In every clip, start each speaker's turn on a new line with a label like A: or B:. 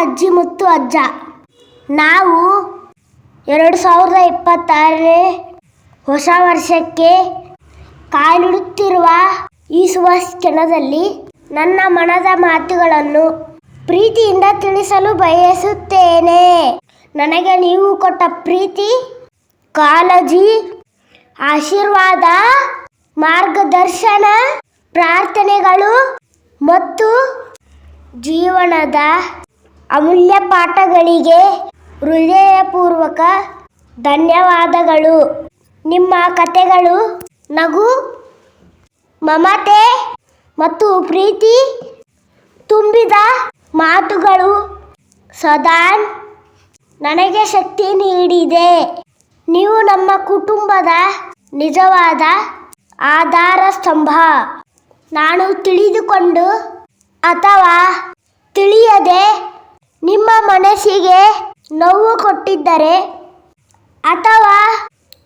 A: ಅಜ್ಜಿ ಮತ್ತು ಅಜ್ಜ. ನಾವು ಎರಡು ಸಾವಿರದ ಇಪ್ಪತ್ತಾರನೇ ಹೊಸ ವರ್ಷಕ್ಕೆ ಕಾಲಿಡುತ್ತಿರುವ ಈ ಶುಭ ಕ್ಷಣದಲ್ಲಿ ನನ್ನ ಮನದ ಮಾತುಗಳನ್ನು ಪ್ರೀತಿಯಿಂದ ತಿಳಿಸಲು ಬಯಸುತ್ತೇನೆ. ನನಗೆ ನೀವು ಕೊಟ್ಟ ಪ್ರೀತಿ, ಕಾಳಜಿ, ಆಶೀರ್ವಾದ, ಮಾರ್ಗದರ್ಶನ, ಪ್ರಾರ್ಥನೆಗಳು ಮತ್ತು ಜೀವನದ ಅಮೂಲ್ಯ ಪಾಠಗಳಿಗೆ ಹೃದಯಪೂರ್ವಕ ಧನ್ಯವಾದಗಳು. ನಿಮ್ಮ ಕಥೆಗಳು ನಗು, ಮಮತೆ ಮತ್ತು ಪ್ರೀತಿ ತುಂಬಿದ ಮಾತುಗಳು ಸದಾ ನನಗೆ ಶಕ್ತಿ ನೀಡಿದೆ. ನೀವು ನಮ್ಮ ಕುಟುಂಬದ ನಿಜವಾದ ಆಧಾರ ಸ್ತಂಭ. ನಾನು ತಿಳಿದುಕೊಂಡು ಅಥವಾ ತಿಳಿಯದೆ ನಿಮ್ಮ ಮನಸ್ಸಿಗೆ ನೋವು ಕೊಟ್ಟಿದ್ದರೆ ಅಥವಾ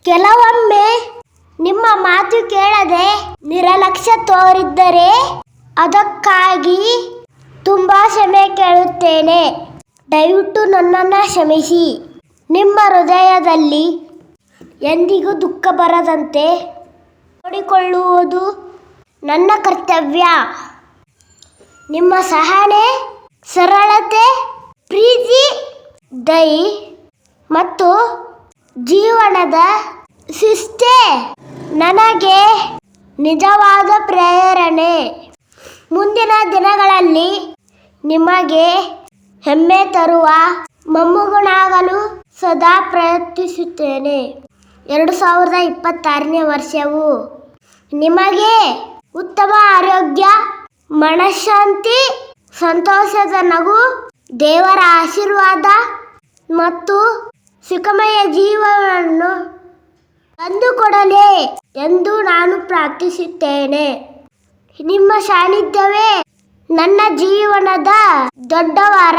A: ಕೆಲವೊಮ್ಮೆ ನಿಮ್ಮ ಮಾತು ಕೇಳದೆ ನಿರಲಕ್ಷ್ಯ ತೋರಿದ್ದರೆ ಅದಕ್ಕಾಗಿ ತುಂಬ ಕ್ಷಮೆ ಕೇಳುತ್ತೇನೆ. ದಯವಿಟ್ಟು ನನ್ನನ್ನು ಕ್ಷಮಿಸಿ. ನಿಮ್ಮ ಹೃದಯದಲ್ಲಿ ಎಂದಿಗೂ ದುಃಖ ಬರದಂತೆ ನೋಡಿಕೊಳ್ಳುವುದು ನನ್ನ ಕರ್ತವ್ಯ. ನಿಮ್ಮ ಸಹನೆ, ಸರಳತೆ ಪ್ರೀತಿ ದೈ ಮತ್ತು ಜೀವನದ ಶಿಸ್ತೆ ನನಗೆ ನಿಜವಾದ ಪ್ರೇರಣೆ. ಮುಂದಿನ ದಿನಗಳಲ್ಲಿ ನಿಮಗೆ ಹೆಮ್ಮೆ ತರುವ ಮೊಮ್ಮಗನಾಗಲು ಸದಾ ಪ್ರಯತ್ನಿಸುತ್ತೇನೆ. ಎರಡು ಸಾವಿರದ ಇಪ್ಪತ್ತಾರನೇ ವರ್ಷವು ನಿಮಗೆ ಉತ್ತಮ ಆರೋಗ್ಯ, ಮನಃಶಾಂತಿ, ಸಂತೋಷದ ನಗು ದೇವರ ಆಶೀರ್ವಾದ ಮತ್ತು ಸುಖಮಯ ಜೀವನವನ್ನು ತಂದುಕೊಡಲಿ ಎಂದು ನಾನು ಪ್ರಾರ್ಥಿಸುತ್ತೇನೆ. ನಿಮ್ಮ ಸಾನ್ನಿಧ್ಯವೇ ನನ್ನ ಜೀವನದ ದೊಡ್ಡ ವಾರ.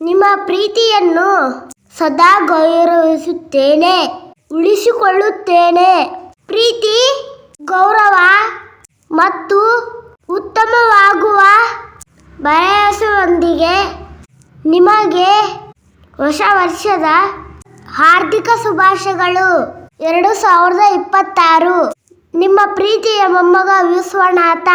A: ನಿಮ್ಮ ಪ್ರೀತಿಯನ್ನು ಸದಾ ಗೌರವಿಸುತ್ತೇನೆ, ಉಳಿಸಿಕೊಳ್ಳುತ್ತೇನೆ. ಪ್ರೀತಿ ಗೌರವ ಮತ್ತು ಉತ್ತಮವಾಗುವ ಭರವಸೆಯೊಂದಿಗೆ ನಿಮಗೆ ಹೊಸ ವರ್ಷದ ಹಾರ್ದಿಕ ಶುಭಾಶಯಗಳು. ಎರಡು ಸಾವಿರದ ಇಪ್ಪತ್ತಾರು. ನಿಮ್ಮ ಪ್ರೀತಿಯ ಮೊಮ್ಮಗ ವಿಶ್ವನಾಥ.